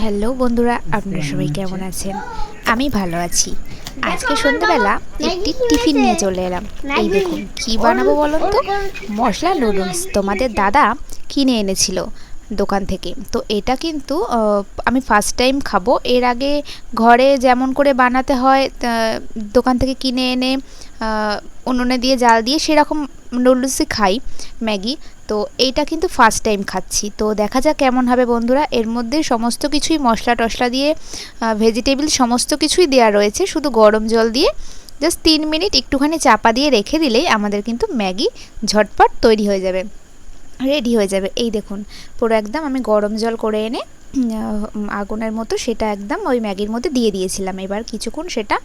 Hello বন্ধুরা আপনারা সবাই কেমন আছেন? আমি ভালো আছি। আজকে সন্ধ্যেবেলা একটি টিফিন নিয়ে চলে এলাম। এই দেখুন কি বানাবো বলুন তো? মশলা নুডলস। তোমাদের দাদা কিনে এনেছিল দোকান থেকে। তো এটা কিন্তু আমি ফার্স্ট টাইম খাব। এর আগে ঘরে যেমন করে বানাতে হয় দোকান থেকে কিনে এনে উনুনে দিয়ে জাল দিয়ে সেরকম নুডলসই খাই ম্যাগি। তো এইটা কিন্তু ফার্স্ট টাইম খাচ্ছি। তো দেখা যাক কেমন হবে বন্ধুরা। এর মধ্যে সমস্ত কিছুই মশলা টশলা দিয়ে ভেজিটেবিল সমস্ত কিছুই দেওয়া রয়েছে। শুধু গরম জল দিয়ে জাস্ট তিন মিনিট একটুখানি চাপা দিয়ে রেখে দিলেই আমাদের কিন্তু ম্যাগি ঝটপট তৈরি হয়ে যাবে রেডি হয়ে যাবে। এই দেখুন, পুরো একদম আমি গরম জল করে এনে আগুনের মতো সেটা একদম ওই ম্যাগির মধ্যে দিয়ে দিয়েছিলাম। এবার কিছুক্ষণ সেটা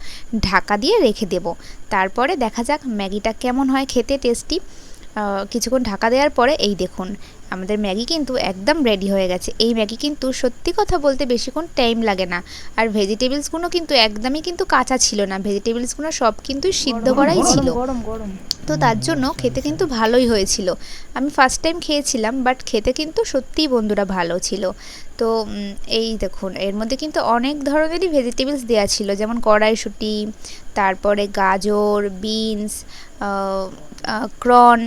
ঢাকা দিয়ে রেখে দেব। তারপরে দেখা যাক ম্যাগিটা কেমন হয় খেতে টেস্টি কিছুক্ষণ ঢাকা দেওয়ার পরে এই দেখুন আমাদের ম্যাগি কিন্তু একদম রেডি হয়ে গেছে। এই ম্যাগি কিন্তু সত্যি কথা বলতে বেশিক্ষণ টাইম লাগে না। আর ভেজিটেবলসগুলো কিন্তু একদমই কিন্তু কাঁচা ছিল না। ভেজিটেবলসগুলো সব কিন্তু সিদ্ধ করাই ছিল। গরম গরম। তো তার জন্য খেতে কিন্তু ভালোই হয়েছিল। আমি ফার্স্ট টাইম খেয়েছিলাম বাট খেতে কিন্তু সত্যিই বন্ধুরা ভালো ছিল। তো এই দেখুন এর মধ্যে কিন্তু অনেক ধরনেরই ভেজিটেবলস দেওয়া ছিল। যেমন কড়াইশুঁটি তারপরে গাজর বিনস ক্রন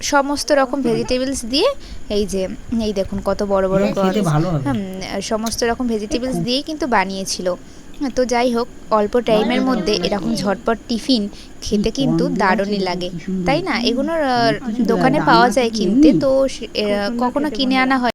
সমস্ত রকম ভেজিটেবলস দিয়ে এই যে এই দেখুন কত বড় বড় হ্যাঁ, সমস্ত রকম ভেজিটেবলস দিয়েই কিন্তু বানিয়েছিল। তো যাই হোক অল্প টাইমের মধ্যে এরকম ঝটপট টিফিন খেতে কিন্তু দারুণই লাগে। তাই না? এগুলোর দোকানে পাওয়া যায় কিনতে তো কখনো কিনে আনা হয়।